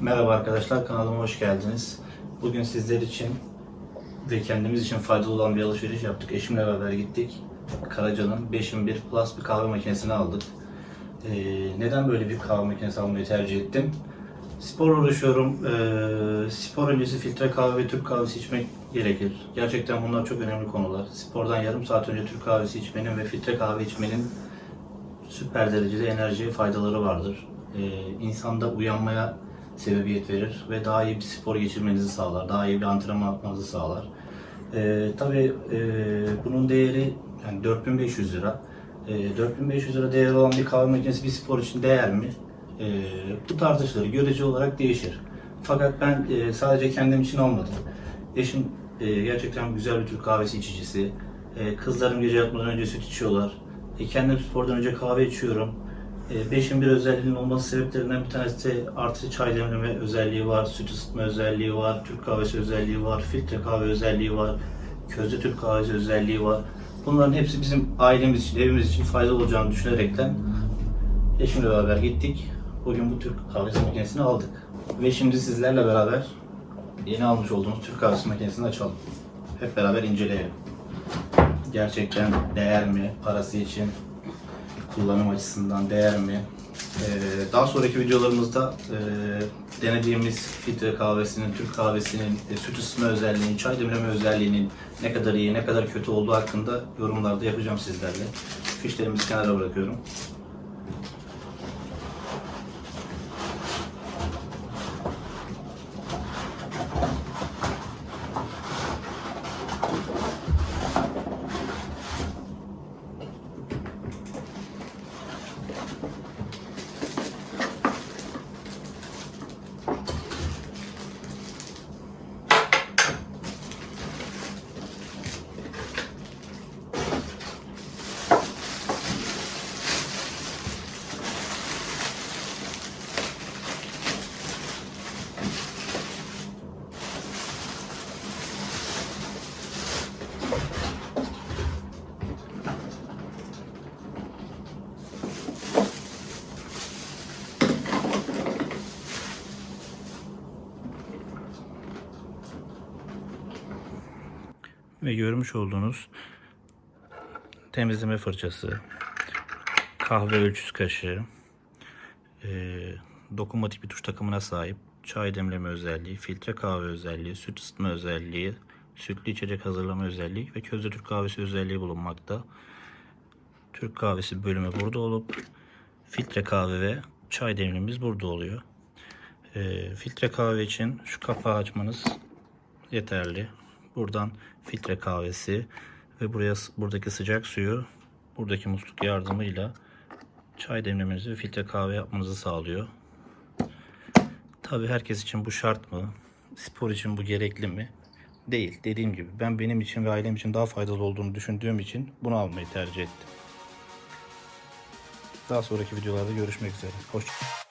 Merhaba arkadaşlar, kanalıma hoş geldiniz. Bugün sizler için ve kendimiz için faydalı olan bir alışveriş yaptık. Eşimle beraber gittik. Karaca'nın 5001 Plus bir kahve makinesini aldık. Ee, neden böyle bir kahve makinesi almayı tercih ettim? Spor uğraşıyorum. Ee, spor öncesi filtre kahve ve Türk kahvesi içmek gerekir. Gerçekten bunlar çok önemli konular. Spordan yarım saat önce Türk kahvesi içmenin ve filtre kahve içmenin süper derecede enerji faydaları vardır. Ee, insanda uyanmaya sebebiyet verir ve daha iyi bir spor geçirmenizi sağlar, daha iyi bir antrenman yapmanızı sağlar. Ee, tabii e, bunun değeri yani 4500 lira. Ee, 4500 lira değeri olan bir kahve makinesi bir spor için değer mi? Ee, bu tartışılır, görece olarak değişir. Fakat ben e, sadece kendim için almadım. Eşim e, gerçekten güzel bir Türk kahvesi içicisi. E, kızlarım gece yatmadan önce süt içiyorlar. E, kendim spordan önce kahve içiyorum. E, beşin bir özelliğinin olması sebeplerinden bir tanesi de artı çay demleme özelliği var, süt ısıtma özelliği var, Türk kahvesi özelliği var, filtre kahve özelliği var, közde Türk kahvesi özelliği var. Bunların hepsi bizim ailemiz için, evimiz için faydalı olacağını düşünerekten eşimle beraber gittik. Bugün bu Türk kahvesi makinesini aldık. Ve şimdi sizlerle beraber yeni almış olduğumuz Türk kahvesi makinesini açalım. Hep beraber inceleyelim. Gerçekten değer mi? Parası için kullanım açısından değer mi? Ee, daha sonraki videolarımızda e, denediğimiz filtre kahvesinin, Türk kahvesinin e, süt ısıtma özelliğinin, çay demleme özelliğinin ne kadar iyi, ne kadar kötü olduğu hakkında yorumlarda yapacağım sizlerle. Fişlerimizi kenara bırakıyorum. Ve görmüş olduğunuz temizleme fırçası, kahve ölçüsü kaşığı, eee, dokunmatik bir tuş takımına sahip, çay demleme özelliği, filtre kahve özelliği, süt ısıtma özelliği, sütlü içecek hazırlama özelliği ve közde Türk kahvesi özelliği bulunmakta. Türk kahvesi bölümü burada olup filtre kahve ve çay demlememiz burada oluyor. Eee, filtre kahve için şu kapağı açmanız yeterli. Buradan filtre kahvesi ve buraya buradaki sıcak suyu buradaki musluk yardımıyla çay demlemenizi ve filtre kahve yapmanızı sağlıyor. Tabii herkes için bu şart mı? Spor için bu gerekli mi? Değil. Dediğim gibi ben benim için ve ailem için daha faydalı olduğunu düşündüğüm için bunu almayı tercih ettim. Daha sonraki videolarda görüşmek üzere. Hoşçakalın.